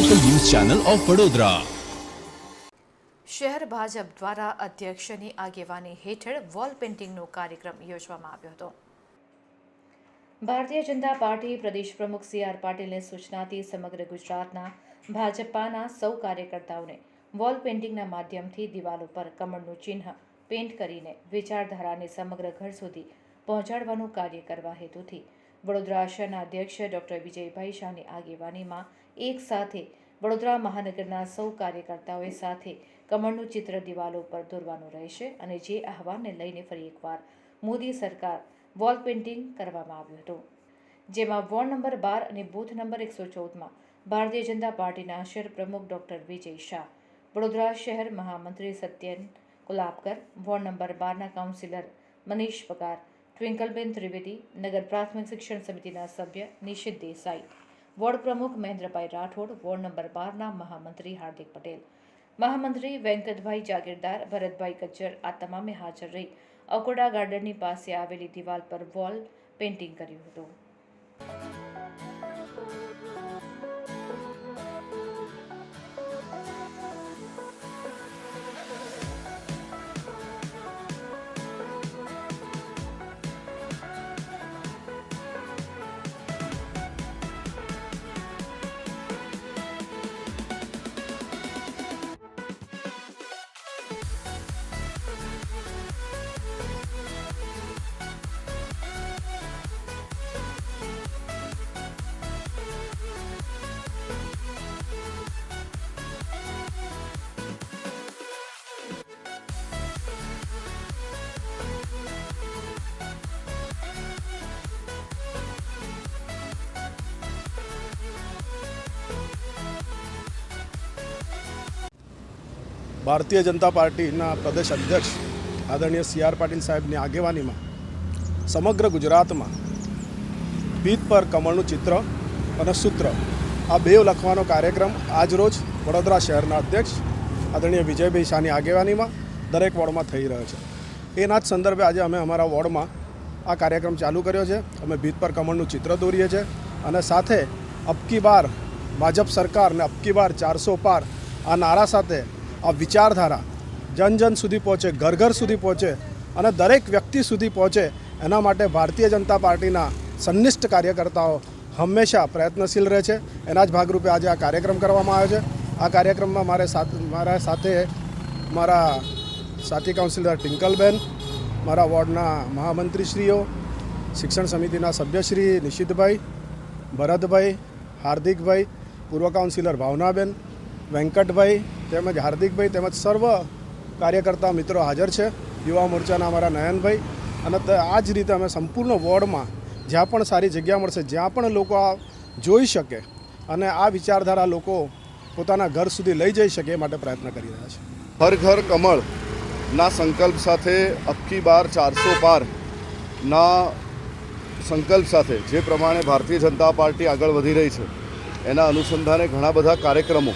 Channel of Vadodara શહેર ભાજપ દ્વારા અધ્યક્ષની આગેવાની હેઠળ વોલ પેઇન્ટિંગનો કાર્યક્રમ યોજવામાં આવ્યો હતો. ભારતીય જનતા પાર્ટી પ્રદેશ પ્રમુખ સી આર પાટીલની સૂચનાથી સમગ્ર ગુજરાતના ભાજપાના સૌ કાર્યકર્તાઓને વોલ પેઇન્ટિંગના માધ્યમથી દિવાલ ઉપર કમળનું ચિહ્ન પેઇન્ટ કરીને વિચારધારાને સમગ્ર ઘર સુધી પહોંચાડવાનું કાર્ય કરવા હેતુથી વડોદરા શહેરના અધ્યક્ષ ડૉક્ટર વિજયભાઈ શાહની આગેવાનીમાં એક સાથે વડોદરા મહાનગરના સૌ કાર્યકર્તાઓએ સાથે કમળનું ચિત્ર દિવાલો પર દોરવાનું રહેશે અને જે આહવાનને લઈને ફરી એકવાર મોદી સરકાર વોલ પેઇન્ટિંગ કરવામાં આવ્યું હતું. જેમાં વોર્ડ નંબર બાર અને બૂથ નંબર એકસો ચૌદમાં ભારતીય જનતા પાર્ટીના શહેર પ્રમુખ ડૉક્ટર વિજય શાહ, વડોદરા શહેર મહામંત્રી સત્યન કુલાબકર વોર્ડ નંબર બારના કાઉન્સિલર મનીષ પગાર ટ્વિંકલબેન ત્રિવેદી, નગર પ્રાથમિક શિક્ષણ સમિતિના સભ્ય નિશિત દેસાઈ, વોર્ડ પ્રમુખ મહેન્દ્રભાઈ રાઠોડ, વોર્ડ નંબર બારના મહામંત્રી હાર્દિક પટેલ. મહામંત્રી વેંકટભાઈ જાગીરદાર, ભરતભાઈ કચ્છર આ તમામે હાજર રહી. અકોડા ગાર્ડનની પાસે આવેલી દિવાલ પર વોલ પેઇન્ટિંગ કર્યું હતું. ભારતીય જનતા પાર્ટીના પ્રદેશ અધ્યક્ષ આદરણીય સી આર પાટીલ સાહેબની આગેવાનીમાં સમગ્ર ગુજરાતમાં ભીત પર કમળનું ચિત્ર અને સૂત્ર, આ બે લખવાનો કાર્યક્રમ આજરોજ વડોદરા શહેરના અધ્યક્ષ આદરણીય વિજયભાઈ શાહની આગેવાનીમાં દરેક વોર્ડમાં થઈ રહ્યો છે. એના જ સંદર્ભે આજે અમે અમારા વોર્ડમાં આ કાર્યક્રમ ચાલુ કર્યો છે. અમે ભીત પર કમળનું ચિત્ર દોરીએ છીએ અને સાથે અબકી બાર, ભાજપ સરકાર અને અબકી બાર ચારસો પાર આ નારા સાથે આ વિચારધારા જન જન સુધી પહોંચે, ઘર ઘર સુધી પહોંચે અને દરેક વ્યક્તિ સુધી પહોંચે, એના માટે ભારતીય જનતા પાર્ટીના સંનિષ્ઠ કાર્યકર્તાઓ હંમેશા પ્રયત્નશીલ રહે છે. એના જ ભાગરૂપે આજે આ કાર્યક્રમ કરવામાં આવ્યો છે. આ કાર્યક્રમમાં મારે મારા સાથે મારા સાથી કાઉન્સિલર ટિંકલબેન, મારા વોર્ડના મહામંત્રીશ્રીઓ, શિક્ષણ સમિતિના સભ્યશ્રી નિશિતભાઈ, ભરતભાઈ, હાર્દિકભાઈ, પૂર્વ કાઉન્સિલર ભાવનાબેન, વેંકટભાઈ તેમજ હાર્દિકભાઈ તેમજ સર્વ કાર્યકર્તા મિત્રો હાજર છે. યુવા મોરચાના અમારા નયનભાઈ. અને આ જ રીતે અમે સંપૂર્ણ વોર્ડમાં જ્યાં પણ સારી જગ્યા મળશે, જ્યાં પણ લોકો આ જોઈ શકે અને આ વિચારધારા લોકો પોતાના ઘર સુધી લઈ જઈ શકે એ માટે પ્રયત્ન કરી રહ્યા છે. હર ઘર કમળ ના સંકલ્પ સાથે અબકી બાર ચારસો પાર ના સંકલ્પ સાથે જે પ્રમાણે ભારતીય જનતા પાર્ટી આગળ વધી રહી છે, એના અનુસંધાને ઘણા બધા કાર્યક્રમો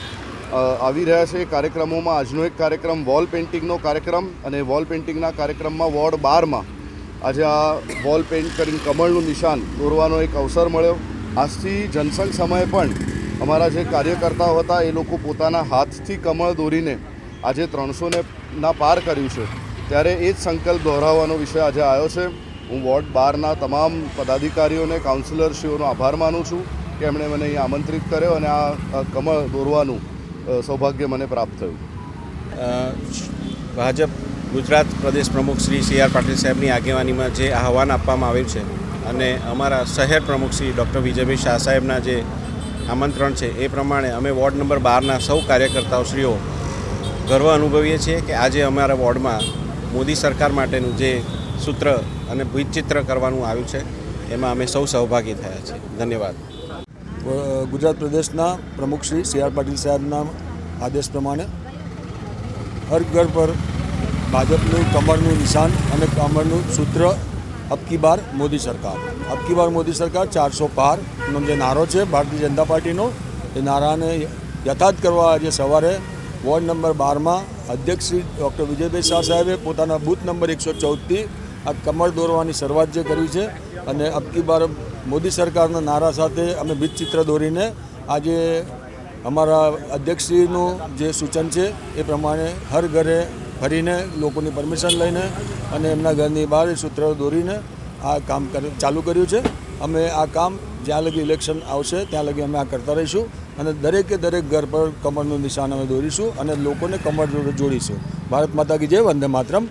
આવી રહ્યા છે કાર્યક્રમોમાં. આજનો એક કાર્યક્રમ વોલ પેઇન્ટિંગનો કાર્યક્રમ અને વોલ પેઇન્ટિંગના કાર્યક્રમમાં વોર્ડ બારમાં આજે આ વોલ પેઇન્ટ કરીને કમળનું નિશાન દોરવાનો એક અવસર મળ્યો. આજથી જનસંઘ સમયે પણ અમારા જે કાર્યકર્તાઓ હતા એ લોકો પોતાના હાથથી કમળ દોરીને આજે ત્રણસોને ના પાર કર્યું છે. ત્યારે એ જ સંકલ્પ દોહરાવવાનો વિષય આજે આવ્યો છે. હું વોર્ડ બારના તમામ પદાધિકારીઓને કાઉન્સિલરશ્રીઓનો આભાર માનું છું કે એમણે મને અહીં આમંત્રિત કર્યો અને આ કમળ દોરવાનું સૌભાગ્ય મને પ્રાપ્ત થયું. ભાજપ ગુજરાત પ્રદેશ પ્રમુખ શ્રી સી આર પાટીલ સાહેબની આગેવાનીમાં જે આહવાન આપવામાં આવ્યું છે અને અમારા શહેર પ્રમુખ શ્રી ડૉક્ટર વિજયભાઈ શાહ સાહેબના જે આમંત્રણ છે એ પ્રમાણે અમે વોર્ડ નંબર બારના સૌ કાર્યકર્તાઓશ્રીઓ ગર્વ અનુભવીએ છીએ કે આજે અમારા વોર્ડમાં મોદી સરકાર માટેનું જે સૂત્ર અને ભીતચિત્ર કરવાનું આવ્યું છે, એમાં અમે સૌ સહભાગી થયા છીએ. ધન્યવાદ. ગુજરાત પ્રદેશના પ્રમુખ શ્રી સી આર પાટીલ સાહેબના આદેશ પ્રમાણે હર ઘર પર ભાજપનું કમરનું નિશાન અને કમરનું સૂત્ર અબકી બાર મોદી સરકાર. અબકી બાર મોદી સરકાર ચારસો પારનો જે નારો છે, ભારતીય જનતા પાર્ટીનો, એ નારાને યથાર્થ કરવા આજે સવારે વોર્ડ નંબર બારમાં અધ્યક્ષ શ્રી ડૉક્ટર વિજયભાઈ શાહ સાહેબે પોતાના બૂથ નંબર એકસો ચૌદથી આ કમળ દોરવાની શરૂઆત જે કરી છે અને અબકી બાર મોદી સરકારના નારા સાથે અમે ચિત્ર દોરીને આજે અમારા અધ્યક્ષશ્રીનું જે સૂચન છે એ પ્રમાણે હર ઘરે ફરીને લોકોની પરમિશન લઈને અને એમના ઘરની બહાર સૂત્રો દોરીને આ કામ ચાલુ કર્યું છે. અમે આ કામ જ્યાં લગી ઇલેક્શન આવશે ત્યાં લગી અમે આ કરતા રહીશું અને દરેકે દરેક ઘર પર કમરનું નિશાન અમે દોરીશું અને લોકોને કમર જોડીશું. ભારત માતા કી જય, વંદે માતરમ.